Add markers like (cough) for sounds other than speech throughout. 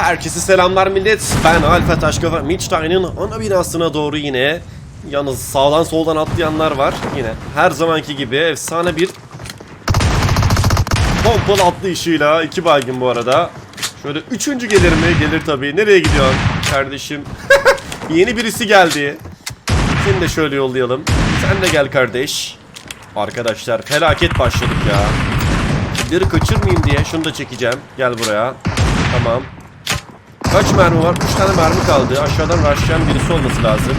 Herkese selamlar millet. Ben Alfa Taşkafa Midstein'in ana binasına doğru yine. Yalnız sağdan soldan atlayanlar var. Yine her zamanki gibi efsane bir pompalı atlayışıyla iki baygın bu arada. Şöyle üçüncü gelir mi? Gelir tabii. Nereye gidiyorsun kardeşim? (laughs) Yeni birisi geldi. Seni de şöyle yollayalım. Sen de gel kardeş. Arkadaşlar felaket başladık ya. Biri kaçırmayayım diye şunu da çekeceğim. Gel buraya. Tamam. Kaç mermi var? 3 tane mermi kaldı. Aşağıdan rushlayan birisi olması lazım.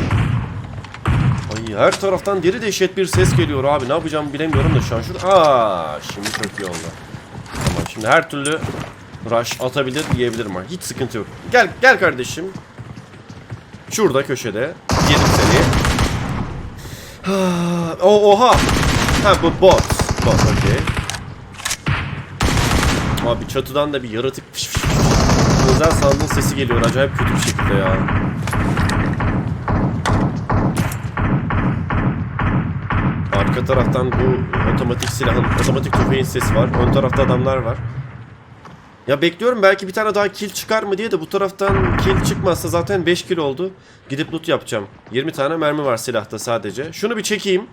Ay her taraftan deri dehşet bir ses geliyor abi. Ne yapacağımı bilemiyorum da şu an şurada. Aa, şimdi çok iyi oldu. Tamam şimdi her türlü rush atabilir diyebilirim hiç sıkıntı yok. Gel gel kardeşim. Şurada köşede. Yedim seni. Ha, o oha. Ha bu bot. Bot okey. Abi çatıdan da bir yaratık fış fış Özel sandığın sesi geliyor acayip kötü bir şekilde ya. Arka taraftan bu otomatik silahın, otomatik tüfeğin sesi var. Ön tarafta adamlar var. Ya bekliyorum belki bir tane daha kill çıkar mı diye de bu taraftan kill çıkmazsa zaten 5 kill oldu. Gidip loot yapacağım. 20 tane mermi var silahta sadece. Şunu bir çekeyim.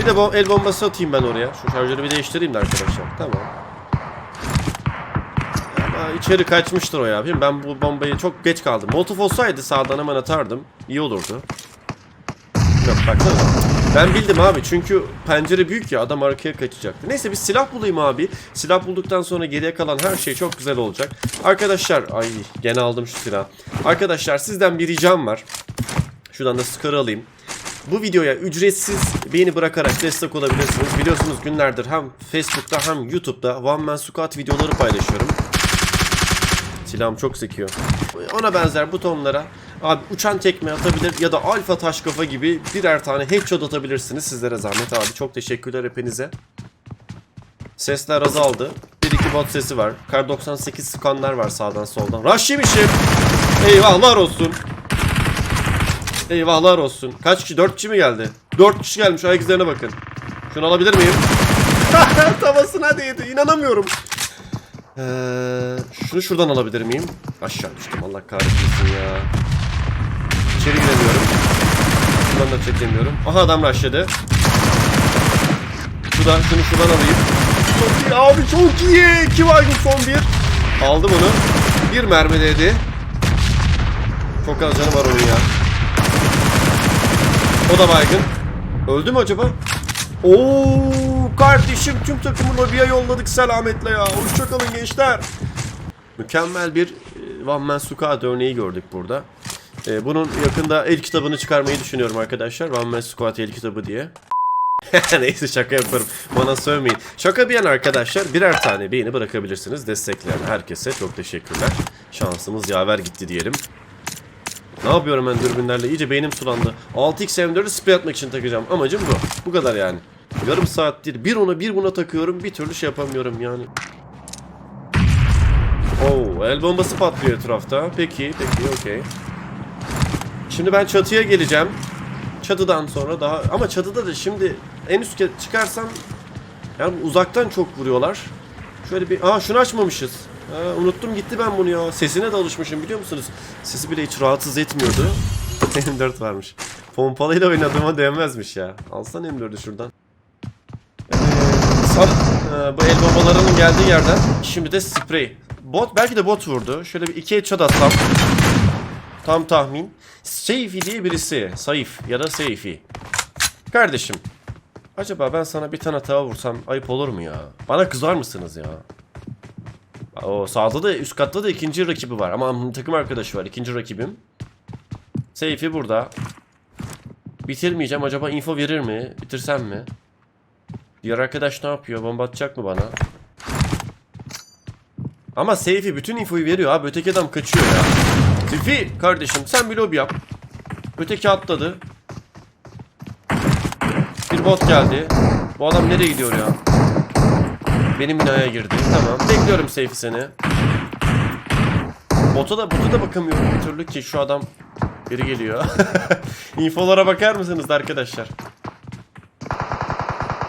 Bir de bu el bombası atayım ben oraya. Şu şarjörü bir değiştireyim de arkadaşlar. Tamam. İçeri kaçmıştır o ya. Ben bu bombayı çok geç kaldım. Molotov olsaydı sağdan hemen atardım. İyi olurdu. Yok baksana. Ben bildim abi çünkü pencere büyük ya adam arkaya kaçacaktı. Neyse bir silah bulayım abi. Silah bulduktan sonra geriye kalan her şey çok güzel olacak. Arkadaşlar ay gene aldım şu silah. Arkadaşlar sizden bir ricam var. Şuradan da skarı alayım. Bu videoya ücretsiz beğeni bırakarak destek olabilirsiniz. Biliyorsunuz günlerdir hem Facebook'ta hem YouTube'da One Man Squad videoları paylaşıyorum. Silahım çok sekiyor. Ona benzer butonlara abi uçan tekme atabilir ya da alfa taş kafa gibi birer tane headshot atabilirsiniz. Sizlere zahmet abi. Çok teşekkürler hepinize. Sesler azaldı. Bir iki bot sesi var. Kar 98 skanlar var sağdan soldan. Rush yemişim. Eyvahlar olsun. Eyvahlar olsun. Kaç kişi? 4 kişi mi geldi? 4 kişi gelmiş. Ayak izlerine bakın. Şunu alabilir miyim? (laughs) Tavasına değdi. İnanamıyorum. Ee, şunu şuradan alabilir miyim? Aşağı düştüm. Allah kahretmesin ya. İçeri giremiyorum. Şuradan da çekemiyorum. Aha adam rushladı. Şuradan şunu şuradan alayım. Çok iyi abi çok iyi. İki baygın son bir. Aldım onu. Bir mermi değdi. Çok az canı var onun ya. O da baygın. Öldü mü acaba? Oo kardeşim tüm takımı lobiye yolladık selametle ya. Hoşçakalın gençler. Mükemmel bir One Man Squad örneği gördük burada. E, bunun yakında el kitabını çıkarmayı düşünüyorum arkadaşlar. One Man Squad el kitabı diye. (laughs) Neyse şaka yaparım. Bana sövmeyin. Şaka bir yana arkadaşlar birer tane beğeni bırakabilirsiniz. Destekleyen herkese çok teşekkürler. Şansımız yaver gitti diyelim. Ne yapıyorum ben dürbünlerle? İyice beynim sulandı. 6x M4'ü spray atmak için takacağım. Amacım bu. Bu kadar yani. Yarım saattir bir ona bir buna takıyorum. Bir türlü şey yapamıyorum yani. Oo, el bombası patlıyor etrafta. Peki, peki, okey. Şimdi ben çatıya geleceğim. Çatıdan sonra daha... Ama çatıda da şimdi en üste çıkarsam... Yani uzaktan çok vuruyorlar. Şöyle bir... Aa şunu açmamışız. Ha, unuttum gitti ben bunu ya. Sesine de alışmışım biliyor musunuz? Sesi bile hiç rahatsız etmiyordu. (laughs) M4 varmış. Pompalıyla oynadığıma değmezmiş ya. Alsan M4'ü şuradan. Sal. Ee, bu el bombalarının geldiği yerden. Şimdi de sprey. Bot belki de bot vurdu. Şöyle bir iki headshot atsam. Tam tahmin. Seyfi diye birisi. Saif ya da Seyfi. Kardeşim. Acaba ben sana bir tane tava vursam ayıp olur mu ya? Bana kızar mısınız ya? O sağda da üst katta da ikinci rakibi var ama takım arkadaşı var ikinci rakibim. Seyfi burada. Bitirmeyeceğim acaba info verir mi? Bitirsem mi? Diğer arkadaş ne yapıyor? Bomba atacak mı bana? Ama Seyfi bütün infoyu veriyor abi. Öteki adam kaçıyor ya. Seyfi kardeşim sen bir lobi yap. Öteki atladı. Bir bot geldi. Bu adam nereye gidiyor ya? Benim binaya girdi. Tamam. Bekliyorum Seyfi seni. Bota da, bota da bakamıyorum bir türlü ki şu adam biri geliyor. (laughs) Infolara bakar mısınız arkadaşlar?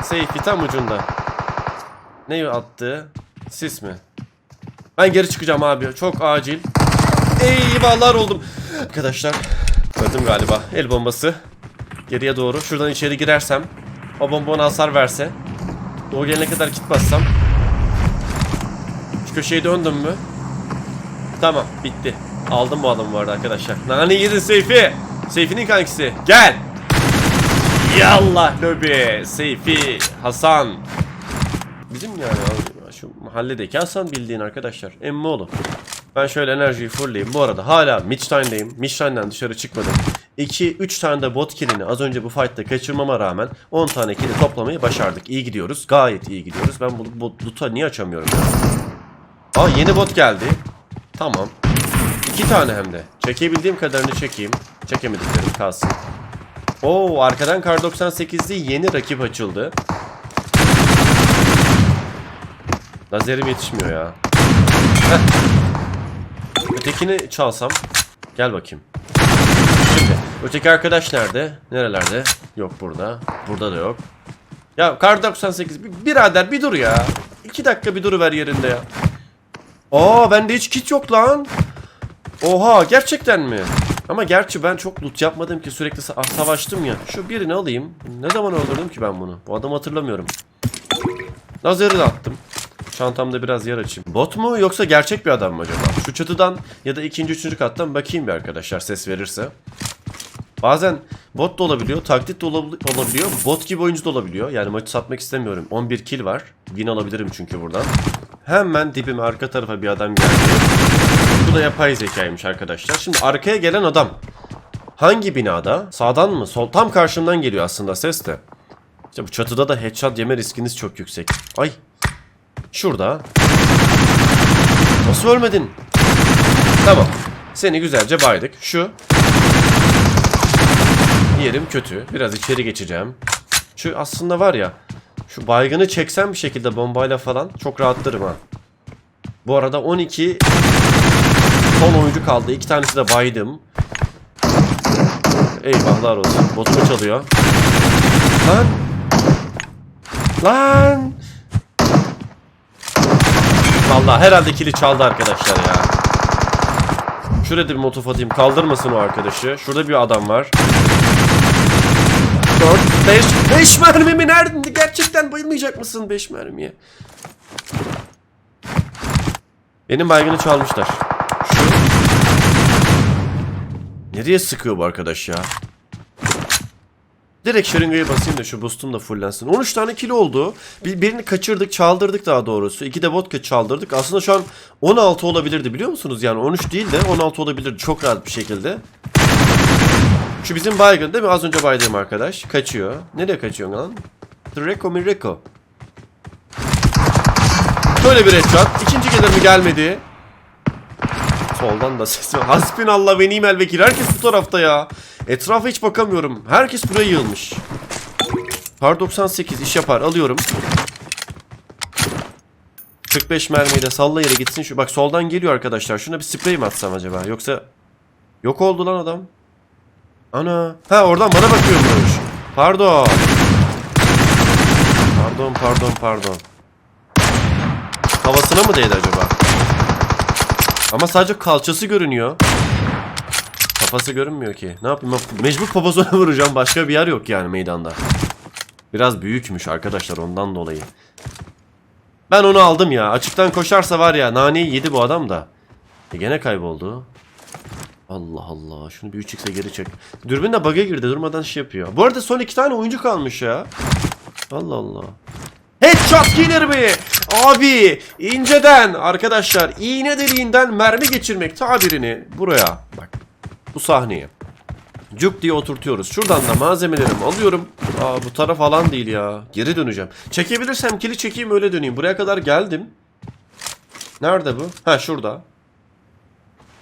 Seyfi tam ucunda. Ne attı? Sis mi? Ben geri çıkacağım abi. Çok acil. Eyvallah oldum. Arkadaşlar. Öldüm galiba. El bombası. Geriye doğru. Şuradan içeri girersem. O bomba hasar verse. O gelene kadar bassam. Şu köşeyi döndüm mü? Tamam bitti. Aldım bu adamı bu arada arkadaşlar. Nane yedin Seyfi. Seyfi'nin kankisi. Gel. Yallah lobi. Seyfi. Hasan. Bizim yani şu mahalledeki Hasan bildiğin arkadaşlar. Emmoğlu. Ben şöyle enerjiyi fulleyim. Bu arada hala Midstein'deyim. Midstein'den dışarı çıkmadım. 2-3 tane de bot killini az önce bu fight'ta kaçırmama rağmen 10 tane killi toplamayı başardık. İyi gidiyoruz. Gayet iyi gidiyoruz. Ben bu, bu loot'a niye açamıyorum? Aa yeni bot geldi. Tamam. İki tane hem de. Çekebildiğim kadarını çekeyim. Çekemediklerim kalsın. Oo arkadan Kar 98'li yeni rakip açıldı. Lazerim yetişmiyor ya. Heh. Ötekini çalsam. Gel bakayım. Şimdi öteki arkadaş nerede? Nerelerde? Yok burada. Burada da yok. Ya Kar 98 bir- birader bir dur ya. İki dakika bir duruver yerinde ya. Aa bende hiç kit yok lan. Oha gerçekten mi? Ama gerçi ben çok loot yapmadım ki sürekli sa- ah, savaştım ya. Şu birini alayım. Ne zaman öldürdüm ki ben bunu? Bu adamı hatırlamıyorum. Lazeri de attım. Çantamda biraz yer açayım. Bot mu yoksa gerçek bir adam mı acaba? Şu çatıdan ya da ikinci üçüncü kattan bakayım bir arkadaşlar ses verirse. Bazen bot da olabiliyor, taklit de olab- olabiliyor, bot gibi oyuncu da olabiliyor. Yani maçı satmak istemiyorum. 11 kill var. Win alabilirim çünkü buradan. Hemen dibime arka tarafa bir adam geldi. Da yapay zekaymış arkadaşlar. Şimdi arkaya gelen adam hangi binada? Sağdan mı? Sol tam karşımdan geliyor aslında ses de. İşte bu çatıda da headshot yeme riskiniz çok yüksek. Ay. Şurada. Nasıl ölmedin? Tamam. Seni güzelce baydık. Şu. Yerim kötü. Biraz içeri geçeceğim. Şu aslında var ya. Şu baygını çeksem bir şekilde bombayla falan çok rahatlarım ha. Bu arada 12 son oyuncu kaldı. İki tanesi de baydım. Eyvahlar olsun. Botumu çalıyor. Lan. Lan. Vallahi herhalde kili çaldı arkadaşlar ya. Şurada bir motof atayım. Kaldırmasın o arkadaşı. Şurada bir adam var. 4, 5, 5 mermi mi? Nerede? Gerçekten bayılmayacak mısın 5 mermiye? Benim baygını çalmışlar. Şu. Nereye sıkıyor bu arkadaş ya? Direkt şırıngayı basayım da şu boostum da fullensin. 13 tane kilo oldu. Bir, birini kaçırdık, çaldırdık daha doğrusu. İki de vodka çaldırdık. Aslında şu an 16 olabilirdi biliyor musunuz? Yani 13 değil de 16 olabilirdi çok rahat bir şekilde. Şu bizim baygın değil mi? Az önce baydığım arkadaş. Kaçıyor. Nereye kaçıyor lan? Treko Mireko. Böyle bir headshot. İkinci gelir mi gelmedi. Soldan da ses var. Hasbinallah ve nimel vekil. Herkes bu tarafta ya. Etrafa hiç bakamıyorum. Herkes buraya yığılmış. Par 98 iş yapar. Alıyorum. 45 mermiyi de salla yere gitsin. Şu bak soldan geliyor arkadaşlar. Şuna bir sprey mi atsam acaba? Yoksa yok oldu lan adam. Ana. Ha oradan bana bakıyormuş. Pardon. Pardon pardon pardon. Havasına mı değdi acaba? Ama sadece kalçası görünüyor. Kafası görünmüyor ki. Ne yapayım? Mecbur poposuna (laughs) vuracağım. Başka bir yer yok yani meydanda. Biraz büyükmüş arkadaşlar ondan dolayı. Ben onu aldım ya. Açıktan koşarsa var ya naneyi yedi bu adam da. E gene kayboldu. Allah Allah. Şunu bir 3x'e geri çek. Dürbün de bug'a girdi. Durmadan şey yapıyor. Bu arada son iki tane oyuncu kalmış ya. Allah Allah. Headshot gelir mi? Abi inceden arkadaşlar iğne deliğinden mermi geçirmek tabirini buraya bak bu sahneye cuk diye oturtuyoruz. Şuradan da malzemelerimi alıyorum. Aa bu taraf alan değil ya. Geri döneceğim. Çekebilirsem kili çekeyim öyle döneyim. Buraya kadar geldim. Nerede bu? Ha şurada.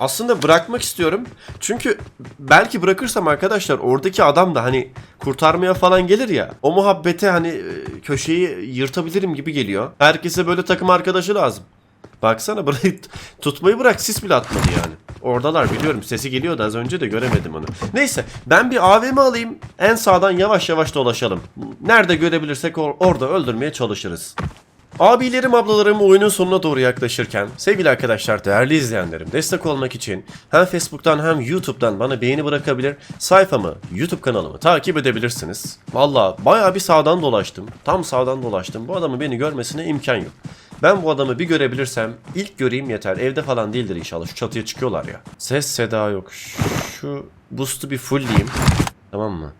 Aslında bırakmak istiyorum. Çünkü belki bırakırsam arkadaşlar oradaki adam da hani kurtarmaya falan gelir ya. O muhabbete hani e, köşeyi yırtabilirim gibi geliyor. Herkese böyle takım arkadaşı lazım. Baksana burayı tutmayı bırak sis bile atmadı yani. Oradalar biliyorum sesi geliyordu az önce de göremedim onu. Neyse ben bir AVM alayım en sağdan yavaş yavaş dolaşalım. Nerede görebilirsek or- orada öldürmeye çalışırız. Abilerim ablalarım oyunun sonuna doğru yaklaşırken sevgili arkadaşlar değerli izleyenlerim destek olmak için hem Facebook'tan hem YouTube'dan bana beğeni bırakabilir sayfamı YouTube kanalımı takip edebilirsiniz. Valla bayağı bir sağdan dolaştım tam sağdan dolaştım bu adamın beni görmesine imkan yok. Ben bu adamı bir görebilirsem ilk göreyim yeter evde falan değildir inşallah şu çatıya çıkıyorlar ya. Ses seda yok şu boost'u bir fullleyeyim tamam mı?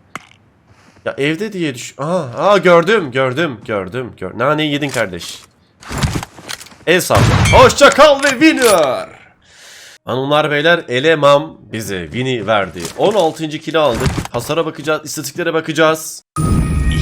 Ya evde diye düş... Aha, aa gördüm, gördüm, gördüm. Gör... Naneyi yedin kardeş. El salla. Hoşça kal ve winner. Hanımlar beyler elemam bize Vini verdi. 16. kilo aldık. Hasara bakacağız, istatistiklere bakacağız.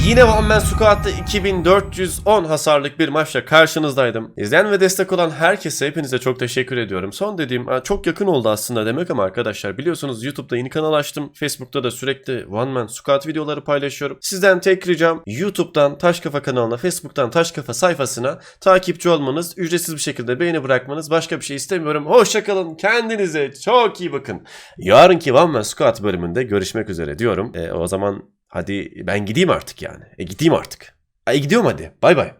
Yine One Man Squad'da 2410 hasarlık bir maçla karşınızdaydım. İzleyen ve destek olan herkese hepinize çok teşekkür ediyorum. Son dediğim çok yakın oldu aslında demek ama arkadaşlar biliyorsunuz YouTube'da yeni kanal açtım. Facebook'ta da sürekli One Man Squad videoları paylaşıyorum. Sizden tek ricam YouTube'dan Taş Kafa kanalına, Facebook'tan Taş Kafa sayfasına takipçi olmanız, ücretsiz bir şekilde beğeni bırakmanız. Başka bir şey istemiyorum. Hoşçakalın. Kendinize çok iyi bakın. Yarınki One Man Squad bölümünde görüşmek üzere diyorum. E, o zaman Hadi ben gideyim artık yani. E gideyim artık. E gidiyorum hadi. Bay bay.